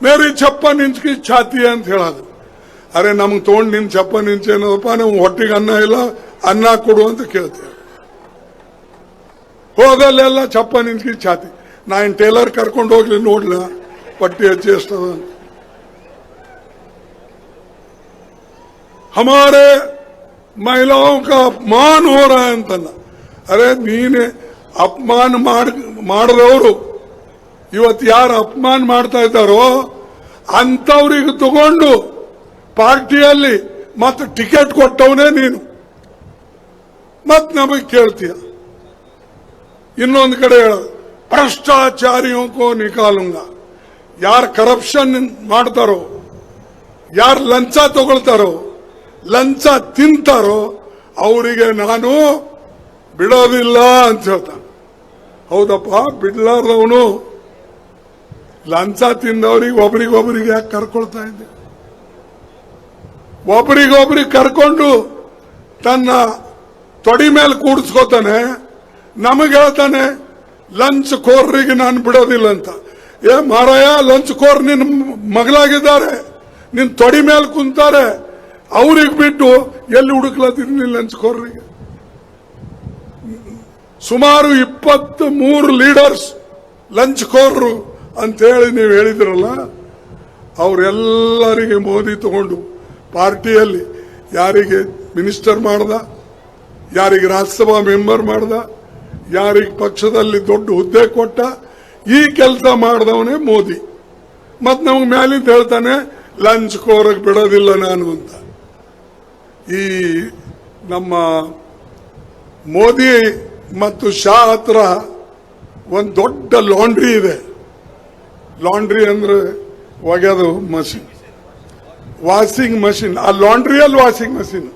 ಮೇರಿ ಚಪ್ಪ ನಿಂಚ್ಕಿ ಛಾತಿ ಅಂತ ಹೇಳೋದು ಅರೆ ನಮ್ಗೆ ತಗೊಂಡು ನಿನ್ ಚಪ್ಪ ನಿಂಚೇನಪ್ಪ ನೀವು ಹೊಟ್ಟಿಗೆ ಅನ್ನ ಇಲ್ಲ ಅನ್ನ ಕೊಡು ಅಂತ ಕೇಳ್ತೇವೆ ಹೋದಲ್ಲೆಲ್ಲ ಚಪ್ಪ ನಿಂಚ್ಕಿ ಛಾತಿ ನಾನು ಟೇಲರ್ ಕರ್ಕೊಂಡು ಹೋಗ್ಲಿ ನೋಡ್ಲ ಪಟ್ಟಿ ಹಚ್ಚಿ ಎಷ್ಟದ ಅಂತ हमारे महिलाओं का अपमान हो रहा है ಅಂತಲ್ಲ ಅರೆ ನೀನೆ ಅಪಮಾನ ಮಾಡ್ ಮಾಡಿದವರು ಇವತ್ತು ಯಾರು ಅಪಮಾನ ಮಾಡ್ತಾ ಇದ್ದಾರೋ ಅಂಥವ್ರಿಗೆ ತಗೊಂಡು ಪಾರ್ಟಿಯಲ್ಲಿ ಮತ್ತೆ ಟಿಕೆಟ್ ಕೊಟ್ಟವನೇ ನೀನು. ಮತ್ ನಮಗೆ ಕೇಳ್ತೀಯ? ಇನ್ನೊಂದು ಕಡೆ ಹೇಳೋದು ಭ್ರಷ್ಟಾಚಾರಿಯೋ ಕೋ ನಿಕಾಲುಂಗ. ಯಾರು ಕರಪ್ಷನ್ ಮಾಡ್ತಾರೋ, ಯಾರು ಲಂಚ ತಗೊಳ್ತಾರೋ, ಲಂಚ ತಿಂತಾರೋ, ಅವರಿಗೆ ನಾನು ಬಿಡೋದಿಲ್ಲ ಅಂತ ಹೇಳ್ತಾನೆ. ಹೌದಪ್ಪ, ಬಿಡ್ಲಾರ್ದವನು ಲಂಚ ತಿಂದವ್ರಿಗೆ ಒಬ್ರಿಗೊಬ್ರಿಗೆ ಯಾಕೆ ಕರ್ಕೊಳ್ತಾ ಇದ್ದೆ? ಒಬ್ರಿಗೊಬ್ರಿಗೆ ಕರ್ಕೊಂಡು ತನ್ನ ತೊಡಿ ಮೇಲೆ ಕೂಡಿಸ್ಕೋತಾನೆ, ನಮಗೆ ಹೇಳ್ತಾನೆ ಲಂಚ್ ಕೋರ್ರಿಗೆ ನಾನು ಬಿಡೋದಿಲ್ಲ ಅಂತ. ಏ ಮಾರಾಯ ಲಂಚ್ ಕೋರ್ ನಿನ್ನ ಮಗಳಾಗಿದ್ದಾರೆ, ನಿನ್ ತೊಡಿ ಮೇಲೆ ಕುಂತಾರೆ, ಅವ್ರಿಗೆ ಬಿಟ್ಟು ಎಲ್ಲಿ ಹುಡುಕ್ಲತ್ತೀನಿ ನೀನು ಲಂಚ್ ಕೋರ್ರಿಗೆ ಸುಮಾರು ಇಪ್ಪತ್ತ್ ಮೂರು ಲೀಡರ್ಸ್ ಲಂಚ್ ಕೋರ್ರು ಅಂತ ಹೇಳಿ ನೀವು ಹೇಳಿದ್ರಲ್ಲ, ಅವರೆಲ್ಲರಿಗೆ ಮೋದಿ ತಗೊಂಡು ಪಾರ್ಟಿಯಲ್ಲಿ ಯಾರಿಗೆ ಮಿನಿಸ್ಟರ್ ಮಾಡ್ದ, ಯಾರಿಗೆ ರಾಜ್ಯಸಭಾ ಮೆಂಬರ್ ಮಾಡ್ದ, ಯಾರಿಗೆ ಪಕ್ಷದಲ್ಲಿ ದೊಡ್ಡ ಹುದ್ದೆ ಕೊಟ್ಟ, ಈ ಕೆಲಸ ಮಾಡಿದವನೇ ಮೋದಿ. ಮತ್ ನಮ್ಗೆ ಮ್ಯಾಲಿಂದ ಹೇಳ್ತಾನೆ, ಲಂಚ್ ಕೋರಕ್ ಬಿಡೋದಿಲ್ಲ ನಾನು ಅಂತ. ಈ ನಮ್ಮ ಮೋದಿ ಮತ್ತು ಶಾ ಹತ್ರ ಒಂದು ದೊಡ್ಡ ಲಾಂಡ್ರಿ ಇದೆ. ಲಾಂಡ್ರಿ ಅಂದ್ರೆ ಒಗೆದು ಮಷಿನ್ ವಾಷಿಂಗ್ ಮಷಿನ್ ಆ ಲಾಂಡ್ರಿಯಲ್ಲಿ ವಾಷಿಂಗ್ ಮಷಿನ್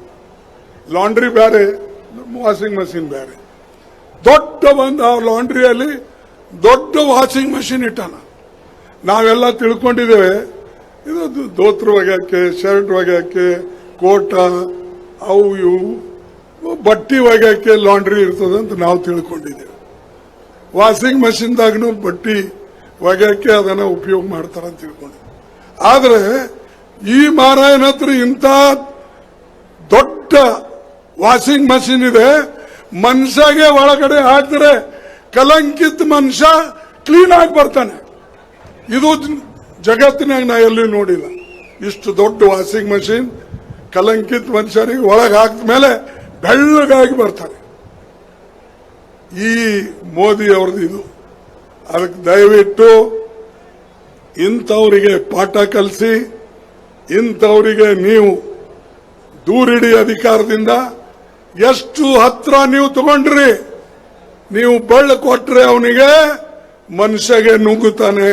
ಲಾಂಡ್ರಿ ಬೇರೆ ವಾಷಿಂಗ್ ಮಷಿನ್ ಬೇರೆ. ದೊಡ್ಡ ಒಂದು ಆ ಲಾಂಡ್ರಿಯಲ್ಲಿ ದೊಡ್ಡ ವಾಷಿಂಗ್ ಮಷಿನ್ ಇಟ್ಟಾನ. ನಾವೆಲ್ಲ ತಿಳ್ಕೊಂಡಿದ್ದೇವೆ. ಇದು ದೋತ್ರ ಒಗ್ಯಾಕೆ ಶರ್ಟ್ ಒಗ್ಯಾಕೆ ಕೋಟ, ಅವು ಇವು, ಬಟ್ಟಿ ಒಗೆಯಕ್ಕೆ ಲಾಂಡ್ರಿ ಇರ್ತದೆ ಅಂತ ನಾವು ತಿಳ್ಕೊಂಡಿದ್ದೇವೆ. ವಾಷಿಂಗ್ ಮಷಿನ್ದಾಗೂ ಬಟ್ಟಿ ಒಗ್ಯಾಕೆ ಅದನ್ನು ಉಪಯೋಗ ಮಾಡ್ತಾರೆ ಅಂತ ತಿಳ್ಕೊಂಡು. ಆದರೆ ಈ ಮಾರಾಯಣ ಹತ್ರ ಇಂಥ ದೊಡ್ಡ ವಾಷಿಂಗ್ ಮಷಿನ್ ಇದೆ, ಮನುಷ್ಯಗೆ ಒಳಗಡೆ ಹಾಕಿದ್ರೆ ಕಲಂಕಿತ ಮನುಷ್ಯ ಕ್ಲೀನ್ ಆಗಿ ಬರ್ತಾನೆ. ಇದು ಜಗತ್ತಿನಾಗ ನಾ ಎಲ್ಲಿ ನೋಡಿಲ್ಲ. ಇಷ್ಟು ದೊಡ್ಡ ವಾಷಿಂಗ್ ಮಷಿನ್ ಕಲಂಕಿತ ಮನುಷ್ಯನಿಗೆ ಒಳಗೆ ಹಾಕಿದ ಮೇಲೆ ಬೆಳ್ಳಗಾಗಿ ಬರ್ತಾನೆ. ಈ ಮೋದಿ ಅವ್ರದ್ದು ಇದು. ಅದಕ್ಕೆ ದಯವಿಟ್ಟು ಇಂಥವರಿಗೆ ಪಾಠ ಕಲಿಸಿ, ಇಂಥವರಿಗೆ ನೀವು ದೂರಿಡಿ ಅಧಿಕಾರದಿಂದ. ಎಷ್ಟು ಹತ್ರ ನೀವು ತಗೊಂಡ್ರಿ, ನೀವು ಬಳ್ಳ ಕೊಟ್ರೆ ಅವನಿಗೆ ಮನುಷ್ಯಗೆ ನುಗ್ಗುತ್ತಾನೆ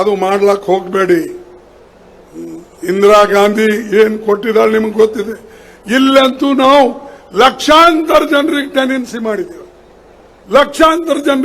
ಅದು ಮಾಡ್ಲಕ್ ಹೋಗ್ಬೇಡಿ. ಇಂದಿರಾ ಗಾಂಧಿ ಏನು ಕೊಟ್ಟಿದ್ದಾಳೆ ನಿಮ್ಗೆ ಗೊತ್ತಿದೆ. ಇಲ್ಲಂತೂ ನಾವು ಲಕ್ಷಾಂತರ ಜನರಿಗೆ ಟೆನೆನ್ಸಿ ಮಾಡಿದ್ದೇವೆ. ಲಕ್ಷಾಂತರ ಜನರಿಗೆ